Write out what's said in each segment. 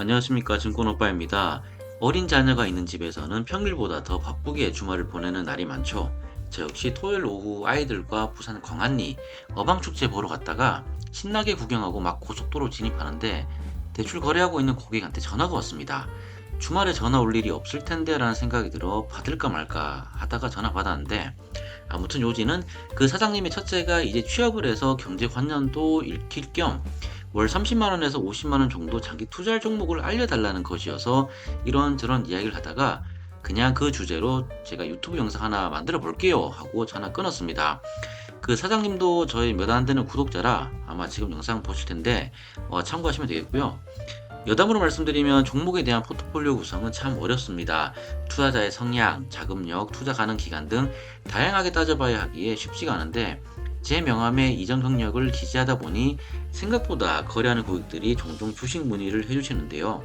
안녕하십니까 증권오빠입니다. 어린 자녀가 있는 집에서는 평일보다 더 바쁘게 주말을 보내는 날이 많죠. 저 역시 토요일 오후 아이들과 부산 광안리 어방축제 보러 갔다가 신나게 구경하고 막 고속도로 진입하는데 대출 거래하고 있는 고객한테 전화가 왔습니다. 주말에 전화 올 일이 없을 텐데 라는 생각이 들어 받을까 말까 하다가 전화 받았는데 아무튼 요지는 그 사장님의 첫째가 이제 취업을 해서 경제 관념도 익힐 겸 월 30만 원에서 50만 원 정도 장기 투자할 종목을 알려달라는 것이어서 이런저런 이야기를 하다가 그냥 그 주제로 제가 유튜브 영상 하나 만들어 볼게요 하고 전화 끊었습니다. 그 사장님도 저희 몇 안 되는 구독자라 아마 지금 영상 보실 텐데 어, 참고하시면 되겠고요. 여담으로 말씀드리면 종목에 대한 포트폴리오 구성은 참 어렵습니다. 투자자의 성향, 자금력, 투자 가능 기간 등 다양하게 따져봐야 하기에 쉽지가 않은데 제 명함에 이전 경력을 기재하다 보니 생각보다 거래하는 고객들이 종종 주식 문의를 해주시는데요.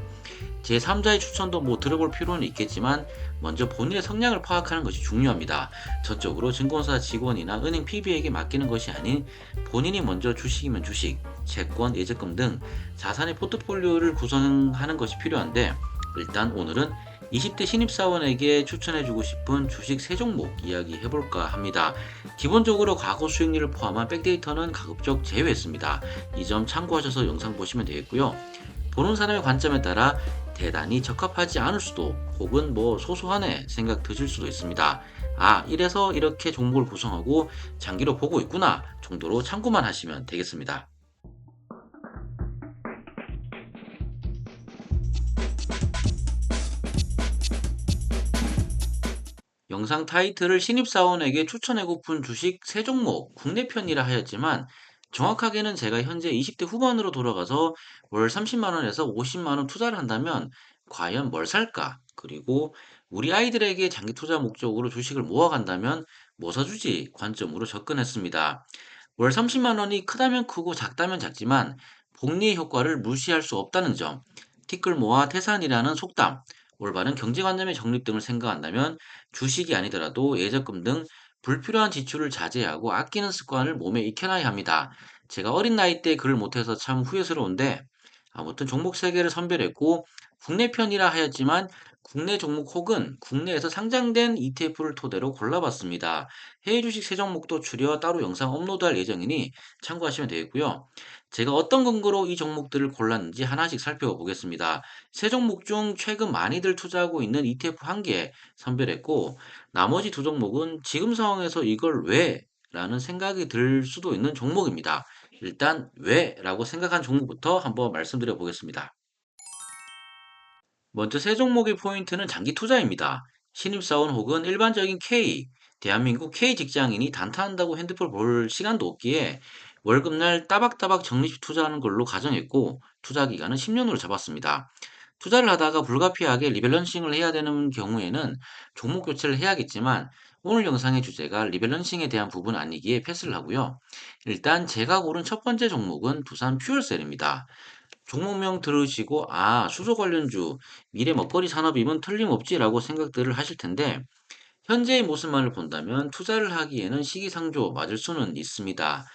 제 3자의 추천도 뭐 들어볼 필요는 있겠지만 먼저 본인의 성향을 파악하는 것이 중요합니다. 전적으로 증권사 직원이나 은행 PB에게 맡기는 것이 아닌 본인이 먼저 주식이면 주식, 채권, 예적금 등 자산의 포트폴리오를 구성하는 것이 필요한데 일단 오늘은 20대 신입사원에게 추천해주고 싶은 주식 세 종목 이야기 해볼까 합니다. 기본적으로 과거 수익률을 포함한 백데이터는 가급적 제외했습니다. 이 점 참고하셔서 영상 보시면 되겠고요. 보는 사람의 관점에 따라 대단히 적합하지 않을 수도 혹은 뭐 소소하네 생각 드실 수도 있습니다. 아, 이래서 이렇게 종목을 구성하고 장기로 보고 있구나 정도로 참고만 하시면 되겠습니다. 영상 타이틀을 신입사원에게 추천해고픈 주식 세 종목 국내 편이라 하였지만 정확하게는 제가 현재 20대 후반으로 돌아가서 월 30만원에서 50만원 투자를 한다면 과연 뭘 살까? 그리고 우리 아이들에게 장기 투자 목적으로 주식을 모아간다면 뭐 사주지? 관점으로 접근했습니다. 월 30만원이 크다면 크고 작다면 작지만 복리의 효과를 무시할 수 없다는 점, 티끌 모아 태산이라는 속담, 올바른 경제관념의 정립 등을 생각한다면 주식이 아니더라도 예적금 등 불필요한 지출을 자제하고 아끼는 습관을 몸에 익혀놔야 합니다. 제가 어린 나이 때 글을 못해서 참 후회스러운데 아무튼 종목 세 개를 선별했고 국내 편이라 하였지만 국내 종목 혹은 국내에서 상장된 ETF를 토대로 골라봤습니다. 해외 주식 세 종목도 추려 따로 영상 업로드할 예정이니 참고하시면 되겠고요. 제가 어떤 근거로 이 종목들을 골랐는지 하나씩 살펴보겠습니다. 세 종목 중 최근 많이들 투자하고 있는 ETF 한 개 선별했고 나머지 두 종목은 지금 상황에서 이걸 왜? 라는 생각이 들 수도 있는 종목입니다. 일단 왜? 라고 생각한 종목부터 한번 말씀드려 보겠습니다. 먼저 세 종목의 포인트는 장기 투자입니다. 신입사원 혹은 일반적인 K, 대한민국 K 직장인이 단타한다고 핸드폰 볼 시간도 없기에 월급날 따박따박 적립식 투자하는 걸로 가정했고 투자 기간은 10년으로 잡았습니다. 투자를 하다가 불가피하게 리밸런싱을 해야 되는 경우에는 종목 교체를 해야겠지만 오늘 영상의 주제가 리밸런싱에 대한 부분 아니기에 패스를 하고요. 일단 제가 고른 첫 번째 종목은 두산 퓨얼셀입니다. 종목명 들으시고 아 수소 관련주 미래 먹거리 산업이면 틀림없지라고 생각들을 하실 텐데 현재의 모습만을 본다면 투자를 하기에는 시기상조 맞을 수는 있습니다.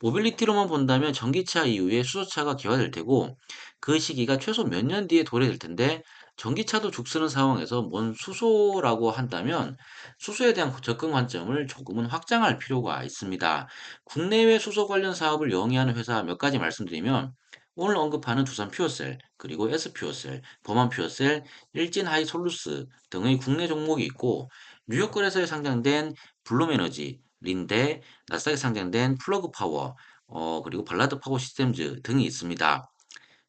모빌리티로만 본다면 전기차 이후에 수소차가 기화될 테고 그 시기가 최소 몇 년 뒤에 도래될 텐데 전기차도 죽쓰는 상황에서 뭔 수소라고 한다면 수소에 대한 접근 관점을 조금은 확장할 필요가 있습니다. 국내외 수소 관련 사업을 영위하는 회사 몇 가지 말씀드리면 오늘 언급하는 두산 퓨어셀, 그리고 S 퓨어셀, 범한 퓨어셀, 일진 하이 솔루스 등의 국내 종목이 있고 뉴욕 거래소에 상장된 블룸 에너지, 린데, 나스닥에 상장된 플러그 파워, 어, 그리고 발라드 파워 시스템즈 등이 있습니다.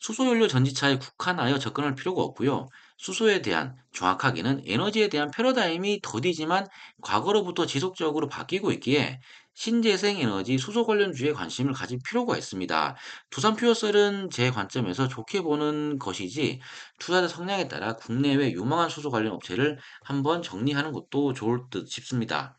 수소연료 전지차에 국한하여 접근할 필요가 없고요. 수소에 대한 정확하게는 에너지에 대한 패러다임이 더디지만 과거로부터 지속적으로 바뀌고 있기에 신재생 에너지 수소 관련주에 관심을 가질 필요가 있습니다. 두산 퓨어셀은 제 관점에서 좋게 보는 것이지 투자자 성향에 따라 국내외 유망한 수소 관련 업체를 한번 정리하는 것도 좋을 듯 싶습니다.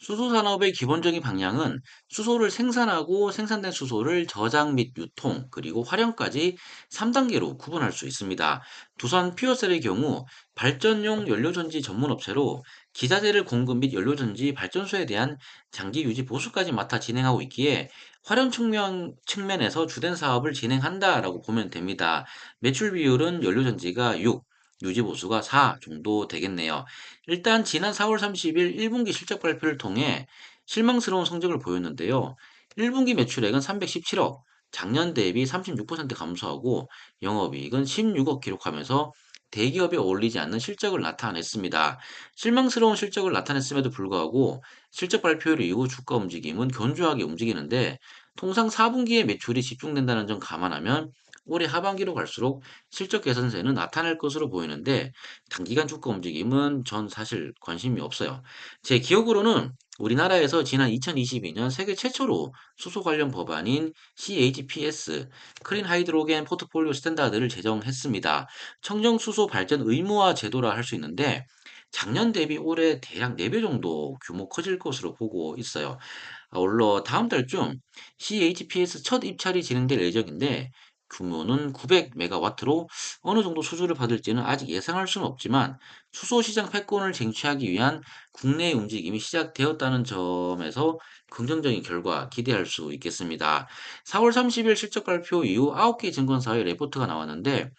수소 산업의 기본적인 방향은 수소를 생산하고 생산된 수소를 저장 및 유통, 그리고 활용까지 3단계로 구분할 수 있습니다. 두산 퓨어셀의 경우 발전용 연료전지 전문 업체로 기자재를 공급 및 연료전지 발전소에 대한 장기 유지 보수까지 맡아 진행하고 있기에 활용 측면, 측면에서 주된 사업을 진행한다라고 보면 됩니다. 매출 비율은 연료전지가 6, 유지 보수가 4 정도 되겠네요. 일단 지난 4월 30일 1분기 실적 발표를 통해 실망스러운 성적을 보였는데요. 1분기 매출액은 317억, 작년 대비 36% 감소하고 영업이익은 16억 기록하면서 대기업에 어울리지 않는 실적을 나타냈습니다. 실망스러운 실적을 나타냈음에도 불구하고 실적 발표 이후 주가 움직임은 견조하게 움직이는데 통상 4분기에 매출이 집중된다는 점 감안하면 올해 하반기로 갈수록 실적 개선세는 나타날 것으로 보이는데 단기간 주가 움직임은 전 사실 관심이 없어요. 제 기억으로는 우리나라에서 지난 2022년 세계 최초로 수소 관련 법안인 CHPS, 클린 하이드로겐 포트폴리오 스탠다드를 제정했습니다. 청정 수소 발전 의무화 제도라 할 수 있는데 작년 대비 올해 대략 4배 정도 규모 커질 것으로 보고 있어요. 아울러 다음 달쯤 CHPS 첫 입찰이 진행될 예정인데 규모는 900메가와트로 어느 정도 수주를 받을지는 아직 예상할 수는 없지만 수소 시장 패권을 쟁취하기 위한 국내의 움직임이 시작되었다는 점에서 긍정적인 결과 기대할 수 있겠습니다. 4월 30일 실적 발표 이후 9개 증권사의 레포트가 나왔는데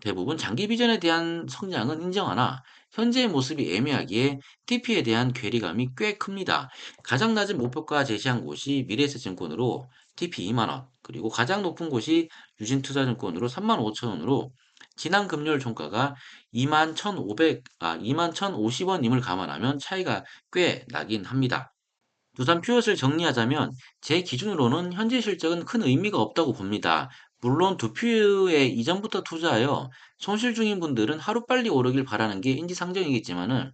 대부분 장기 비전에 대한 성장은 인정하나 현재의 모습이 애매하기에 TP에 대한 괴리감이 꽤 큽니다. 가장 낮은 목표가 제시한 곳이 미래에셋증권으로 TP 2만원, 그리고 가장 높은 곳이 유진투자증권으로 3만 5천원으로 지난 금요일 종가가 2만 1,500, 아, 2만 1,050원임을 감안하면 차이가 꽤 나긴 합니다. 두산 퓨어스를 정리하자면 제 기준으로는 현재 실적은 큰 의미가 없다고 봅니다. 물론 두퓨에 이전부터 투자하여 손실 중인 분들은 하루빨리 오르길 바라는 게 인지상정이겠지만은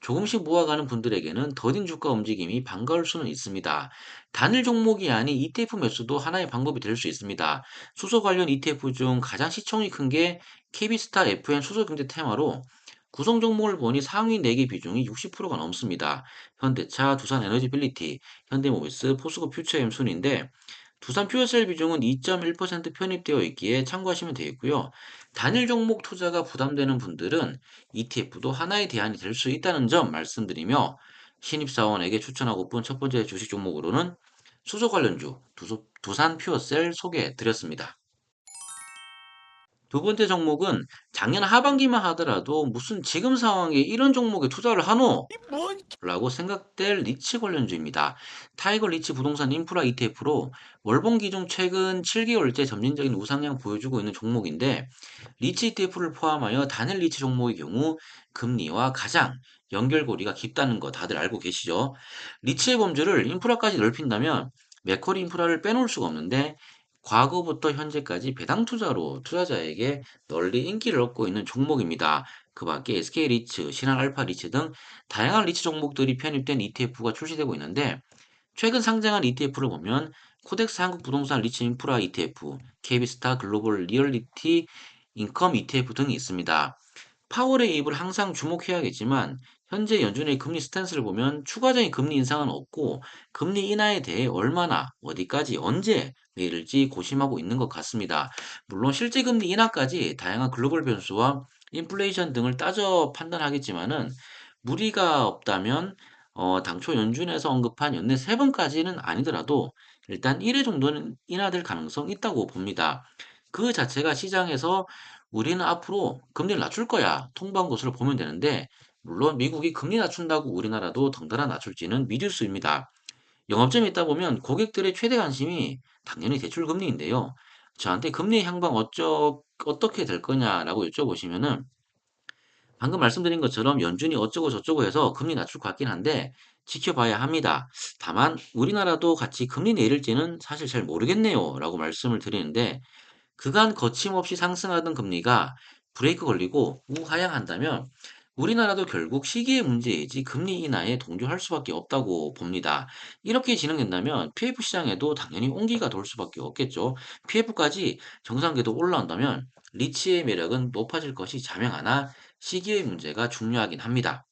조금씩 모아가는 분들에게는 더딘 주가 움직임이 반가울 수는 있습니다. 단일 종목이 아닌 ETF 매수도 하나의 방법이 될 수 있습니다. 수소 관련 ETF 중 가장 시총이 큰 게 KB스타 FN 수소경제 테마로 구성 종목을 보니 상위 4개 비중이 60%가 넘습니다. 현대차, 두산에너지빌리티, 현대모비스, 포스코 퓨처엠 순인데 두산 퓨어셀 비중은 2.1% 편입되어 있기에 참고하시면 되겠고요. 단일 종목 투자가 부담되는 분들은 ETF도 하나의 대안이 될 수 있다는 점 말씀드리며 신입사원에게 추천하고픈 첫 번째 주식 종목으로는 수소 관련주 두산 퓨어셀 소개해 드렸습니다. 두 번째 종목은 작년 하반기만 하더라도 무슨 지금 상황에 이런 종목에 투자를 하노? 라고 생각될 리츠 관련주입니다. 타이거 리츠 부동산 인프라 ETF로 월봉 기준 최근 7개월째 점진적인 우상향 보여주고 있는 종목인데 리츠 ETF를 포함하여 단일 리츠 종목의 경우 금리와 가장 연결고리가 깊다는 거 다들 알고 계시죠? 리츠의 범주를 인프라까지 넓힌다면 맥커리 인프라를 빼놓을 수가 없는데 과거부터 현재까지 배당 투자로 투자자에게 널리 인기를 얻고 있는 종목입니다. 그 밖에 SK리츠, 신한 알파 리츠 등 다양한 리츠 종목들이 편입된 ETF가 출시되고 있는데 최근 상장한 ETF를 보면 코덱스 한국 부동산 리츠 인프라 ETF, KB스타 글로벌 리얼리티 인컴 ETF 등이 있습니다. 파월의 입을 항상 주목해야겠지만 현재 연준의 금리 스탠스를 보면 추가적인 금리 인상은 없고 금리 인하에 대해 얼마나 어디까지 언제 내릴지 고심하고 있는 것 같습니다. 물론 실제 금리 인하까지 다양한 글로벌 변수와 인플레이션 등을 따져 판단하겠지만은 무리가 없다면 어, 당초 연준에서 언급한 연내 세 번까지는 아니더라도 일단 1회 정도는 인하될 가능성 있다고 봅니다. 그 자체가 시장에서 우리는 앞으로 금리를 낮출 거야 통보한 것으로 보면 되는데 물론 미국이 금리 낮춘다고 우리나라도 덩달아 낮출지는 미지수입니다. 영업점에 있다 보면 고객들의 최대 관심이 당연히 대출 금리인데요. 저한테 금리 향방 어쩌, 어떻게 될 거냐라고 여쭤보시면은 방금 말씀드린 것처럼 연준이 어쩌고 저쩌고 해서 금리 낮출 것 같긴 한데 지켜봐야 합니다. 다만 우리나라도 같이 금리 내릴지는 사실 잘 모르겠네요. 라고 말씀을 드리는데 그간 거침없이 상승하던 금리가 브레이크 걸리고 우하향한다면 우리나라도 결국 시기의 문제이지 금리 인하에 동조할 수밖에 없다고 봅니다. 이렇게 진행된다면 PF 시장에도 당연히 온기가 돌 수밖에 없겠죠. PF까지 정상궤도 올라온다면 리츠의 매력은 높아질 것이 자명하나 시기의 문제가 중요하긴 합니다.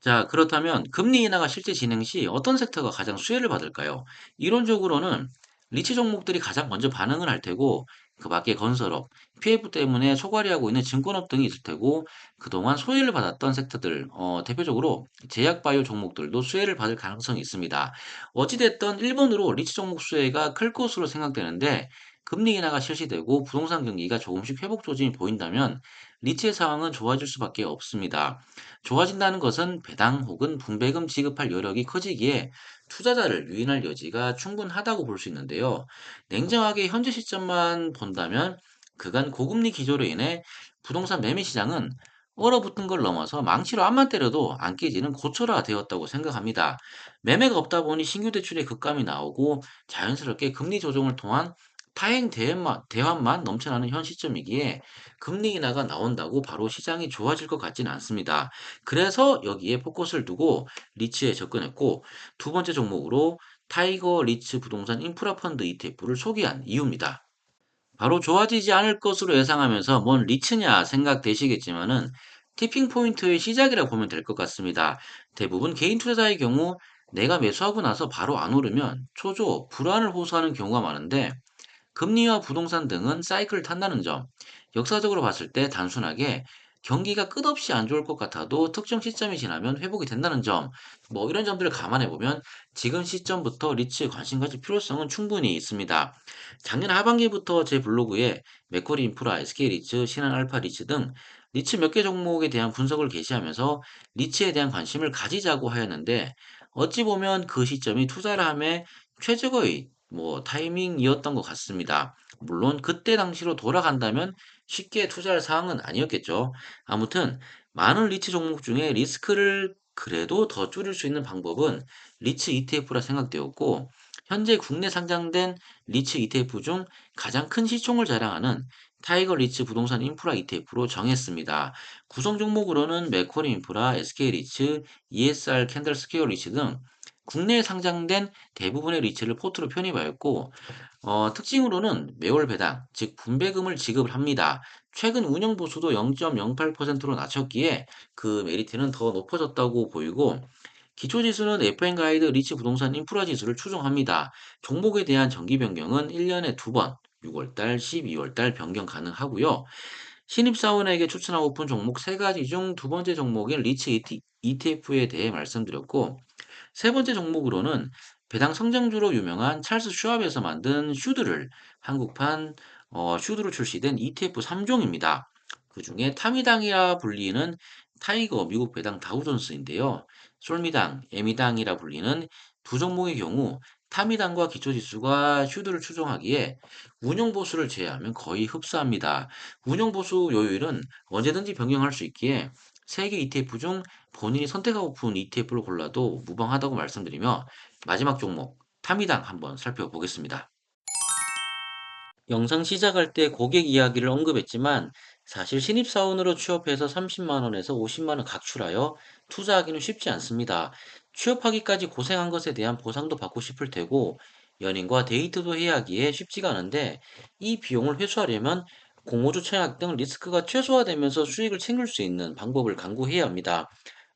자, 그렇다면 금리 인하가 실제 진행 시 어떤 섹터가 가장 수혜를 받을까요? 이론적으로는 리츠 종목들이 가장 먼저 반응을 할 테고, 그 밖에 건설업, PF 때문에 소과리하고 있는 증권업 등이 있을 테고, 그동안 수혜를 받았던 섹터들, 어, 대표적으로 제약바이오 종목들도 수혜를 받을 가능성이 있습니다. 어찌됐든 1번으로 리츠 종목 수혜가 클 것으로 생각되는데, 금리 인하가 실시되고 부동산 경기가 조금씩 회복 조짐이 보인다면 리츠의 상황은 좋아질 수밖에 없습니다. 좋아진다는 것은 배당 혹은 분배금 지급할 여력이 커지기에 투자자를 유인할 여지가 충분하다고 볼 수 있는데요. 냉정하게 현재 시점만 본다면 그간 고금리 기조로 인해 부동산 매매 시장은 얼어붙은 걸 넘어서 망치로 앞만 때려도 안 깨지는 고철화 되었다고 생각합니다. 매매가 없다 보니 신규 대출의 급감이 나오고 자연스럽게 금리 조정을 통한 타행 대환만, 넘쳐나는 현 시점이기에 금리 인하가 나온다고 바로 시장이 좋아질 것 같지는 않습니다. 그래서 여기에 포커스를 두고 리츠에 접근했고 두 번째 종목으로 타이거 리츠 부동산 인프라 펀드 ETF를 소개한 이유입니다. 바로 좋아지지 않을 것으로 예상하면서 뭔 리츠냐 생각되시겠지만은 티핑 포인트의 시작이라 보면 될 것 같습니다. 대부분 개인 투자자의 경우 내가 매수하고 나서 바로 안 오르면 초조, 불안을 호소하는 경우가 많은데 금리와 부동산 등은 사이클을 탄다는 점, 역사적으로 봤을 때 단순하게 경기가 끝없이 안 좋을 것 같아도 특정 시점이 지나면 회복이 된다는 점, 뭐 이런 점들을 감안해 보면 지금 시점부터 리츠에 관심 가질 필요성은 충분히 있습니다. 작년 하반기부터 제 블로그에 맥쿼리 인프라, SK 리츠, 신한 알파 리츠 등 리츠 몇 개 종목에 대한 분석을 게시하면서 리츠에 대한 관심을 가지자고 하였는데 어찌 보면 그 시점이 투자를 함에 최적의 뭐 타이밍이었던 것 같습니다. 물론 그때 당시로 돌아간다면 쉽게 투자할 사항은 아니었겠죠. 아무튼 많은 리츠 종목 중에 리스크를 그래도 더 줄일 수 있는 방법은 리츠 ETF라 생각되었고 현재 국내 상장된 리츠 ETF 중 가장 큰 시총을 자랑하는 타이거 리츠 부동산 인프라 ETF로 정했습니다. 구성 종목으로는 맥쿼리 인프라, SK 리츠, ESR 캔들 스퀘어 리츠 등 국내에 상장된 대부분의 리츠를 포트로 편입하였고 어, 특징으로는 매월 배당, 즉 분배금을 지급을 합니다. 최근 운영 보수도 0.08%로 낮췄기에 그 메리트는 더 높아졌다고 보이고 기초지수는 FN 가이드 리츠 부동산 인프라 지수를 추종합니다. 종목에 대한 정기 변경은 1년에 2번, 6월달, 12월달 변경 가능하고요. 신입사원에게 추천하고픈 종목 3가지 중 두 번째 종목인 리츠 ETF에 대해 말씀드렸고 세 번째 종목으로는 배당 성장주로 유명한 찰스 슈왑에서 만든 슈드를 한국판 어, 슈드로 출시된 ETF 3종입니다. 그 중에 타미당이라 불리는 타이거 미국 배당 다우존스인데요. 솔미당, 에미당이라 불리는 두 종목의 경우 타미당과 기초지수가 슈드를 추종하기에 운용보수를 제외하면 거의 흡사합니다. 운용보수 요율은 언제든지 변경할 수 있기에 세개 ETF 중 본인이 선택하고 픈 ETF를 골라도 무방하다고 말씀드리며 마지막 종목 타미당 한번 살펴보겠습니다. 영상 시작할 때 고객 이야기를 언급했지만 사실 신입사원으로 취업해서 30만원에서 50만원 각출하여 투자하기는 쉽지 않습니다. 취업하기까지 고생한 것에 대한 보상도 받고 싶을 테고 연인과 데이트도 해야 하기에 쉽지가 않은데 이 비용을 회수하려면 공모주 청약 등 리스크가 최소화되면서 수익을 챙길 수 있는 방법을 강구해야 합니다.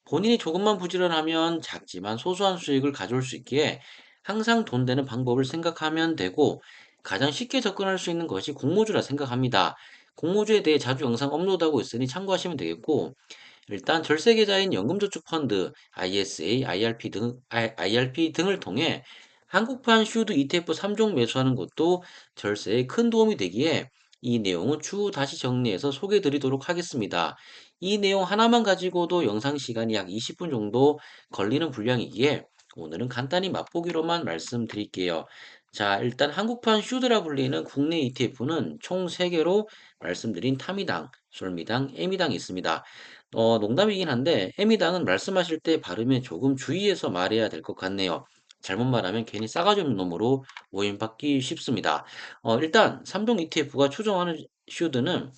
본인이 조금만 부지런하면 작지만 소소한 수익을 가져올 수 있기에 항상 돈 되는 방법을 생각하면 되고 가장 쉽게 접근할 수 있는 것이 공모주라 생각합니다. 공모주에 대해 자주 영상 업로드하고 있으니 참고하시면 되겠고 일단 절세 계좌인 연금저축펀드, ISA, IRP 등, IRP 등을 통해 한국판 슈드 ETF 3종 매수하는 것도 절세에 큰 도움이 되기에 이 내용은 추후 다시 정리해서 소개해 드리도록 하겠습니다. 이 내용 하나만 가지고도 영상 시간이 약 20분 정도 걸리는 분량이기에 오늘은 간단히 맛보기로만 말씀드릴게요. 자, 일단 한국판 슈드라 불리는 국내 ETF는 총 3개로 말씀드린 타미당, 솔미당, 에미당이 있습니다. 어, 농담이긴 한데 에미당은 말씀하실 때 발음에 조금 주의해서 말해야 될 것 같네요. 잘못 말하면 괜히 싸가지 없는 놈으로 오인받기 쉽습니다. 어, 일단 3종 ETF가 추정하는 슈드는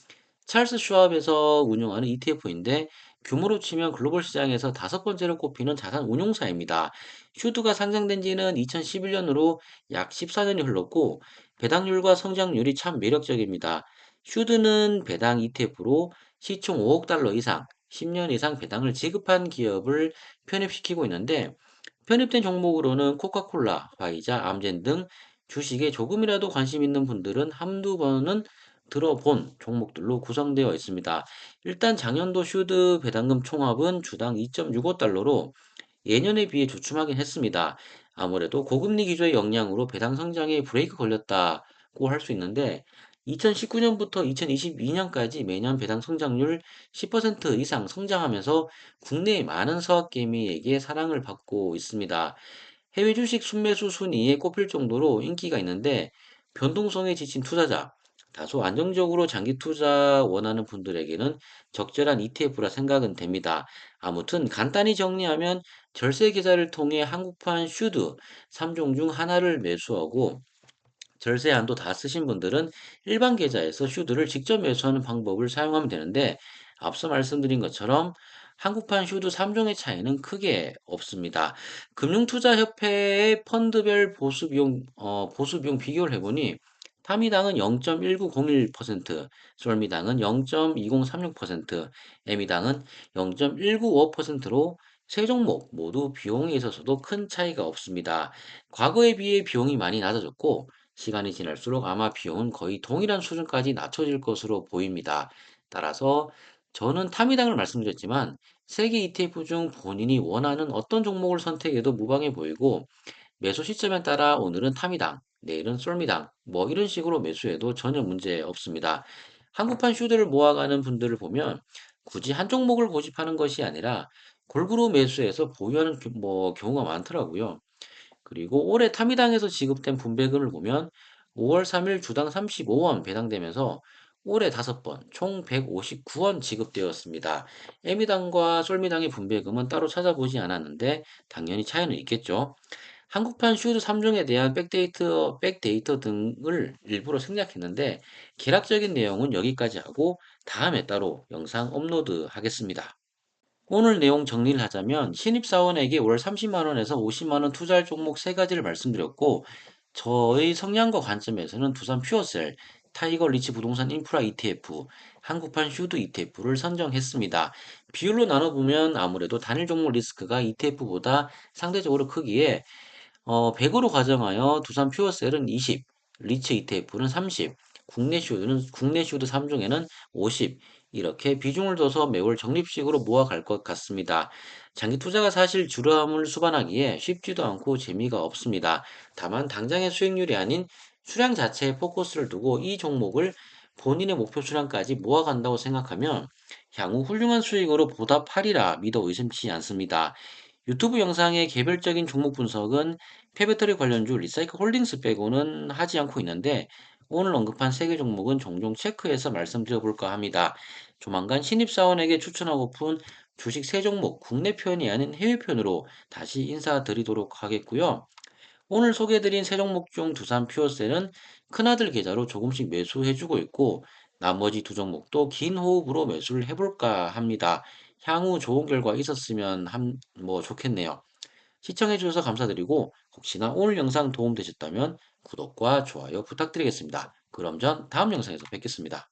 찰스 슈왑에서 운영하는 ETF인데 규모로 치면 글로벌 시장에서 다섯 번째로 꼽히는 자산 운용사입니다. 슈드가 상장된 지는 2011년으로 약 14년이 흘렀고 배당률과 성장률이 참 매력적입니다. 슈드는 배당 ETF로 시총 5억 달러 이상, 10년 이상 배당을 지급한 기업을 편입시키고 있는데 편입된 종목으로는 코카콜라, 화이자, 암젠 등 주식에 조금이라도 관심 있는 분들은 한두 번은 들어본 종목들로 구성되어 있습니다. 일단 작년도 슈드 배당금 총합은 주당 2.65달러로 예년에 비해 주춤하긴 했습니다. 아무래도 고금리 기조의 영향으로 배당 성장에 브레이크 걸렸다고 할 수 있는데 2019년부터 2022년까지 매년 배당 성장률 10% 이상 성장하면서 국내의 많은 서학개미에게 사랑을 받고 있습니다. 해외 주식 순매수 순위에 꼽힐 정도로 인기가 있는데 변동성에 지친 투자자, 다소 안정적으로 장기 투자 원하는 분들에게는 적절한 ETF라 생각은 됩니다. 아무튼 간단히 정리하면 절세 계좌를 통해 한국판 슈드 3종 중 하나를 매수하고 절세 한도 다 쓰신 분들은 일반 계좌에서 슈드를 직접 매수하는 방법을 사용하면 되는데 앞서 말씀드린 것처럼 한국판 슈드 3종의 차이는 크게 없습니다. 금융투자협회의 펀드별 보수비용, 어, 보수비용 비교를 해보니 타미당은 0.1901%, 솔미당은 0.2036%, 에미당은 0.195%로 세 종목 모두 비용에 있어서도 큰 차이가 없습니다. 과거에 비해 비용이 많이 낮아졌고 시간이 지날수록 아마 비용은 거의 동일한 수준까지 낮춰질 것으로 보입니다. 따라서 저는 타미당을 말씀드렸지만 세개 ETF 중 본인이 원하는 어떤 종목을 선택해도 무방해 보이고 매수 시점에 따라 오늘은 타미당, 내일은 쏠미당, 뭐 이런 식으로 매수해도 전혀 문제 없습니다. 한국판 슈드를 모아가는 분들을 보면 굳이 한 종목을 고집하는 것이 아니라 골고루 매수해서 보유하는 겨- 뭐 경우가 많더라고요. 그리고 올해 타미당에서 지급된 분배금을 보면 5월 3일 주당 35원 배당되면서 올해 5번 총 159원 지급되었습니다. 에미당과 솔미당의 분배금은 따로 찾아보지 않았는데 당연히 차이는 있겠죠. 한국판 슈드 3종에 대한 백데이터, 백데이터 등을 일부러 생략했는데 개략적인 내용은 여기까지 하고 다음에 따로 영상 업로드 하겠습니다. 오늘 내용 정리를 하자면 신입사원에게 월 30만 원에서 50만 원 투자할 종목 세 가지를 말씀드렸고 저의 성향과 관점에서는 두산 퓨어셀, 타이거 리치 부동산 인프라 ETF, 한국판 슈드 ETF를 선정했습니다. 비율로 나눠보면 아무래도 단일 종목 리스크가 ETF보다 상대적으로 크기에 어, 100으로 가정하여 두산 퓨어셀은 20, 리츠 ETF는 30, 국내 슈드는 국내 슈드 3종에는 50 이렇게 비중을 둬서 매월 적립식으로 모아갈 것 같습니다. 장기 투자가 사실 주름을 수반하기에 쉽지도 않고 재미가 없습니다. 다만 당장의 수익률이 아닌 수량 자체에 포커스를 두고 이 종목을 본인의 목표 수량까지 모아간다고 생각하면 향후 훌륭한 수익으로 보답하리라 믿어 의심치 않습니다. 유튜브 영상의 개별적인 종목 분석은 페배터리 관련주 리사이클 홀딩스 빼고는 하지 않고 있는데 오늘 언급한 세 개 종목은 종종 체크해서 말씀드려 볼까 합니다. 조만간 신입사원에게 추천하고픈 주식 세 종목 국내 편이 아닌 해외 편으로 다시 인사드리도록 하겠고요. 오늘 소개해드린 세 종목 중 두산 퓨어셀은 큰아들 계좌로 조금씩 매수해주고 있고 나머지 두 종목도 긴 호흡으로 매수를 해볼까 합니다. 향후 좋은 결과 있었으면 한, 뭐 좋겠네요. 시청해주셔서 감사드리고 혹시나 오늘 영상 도움되셨다면 구독과 좋아요 부탁드리겠습니다. 그럼 전 다음 영상에서 뵙겠습니다.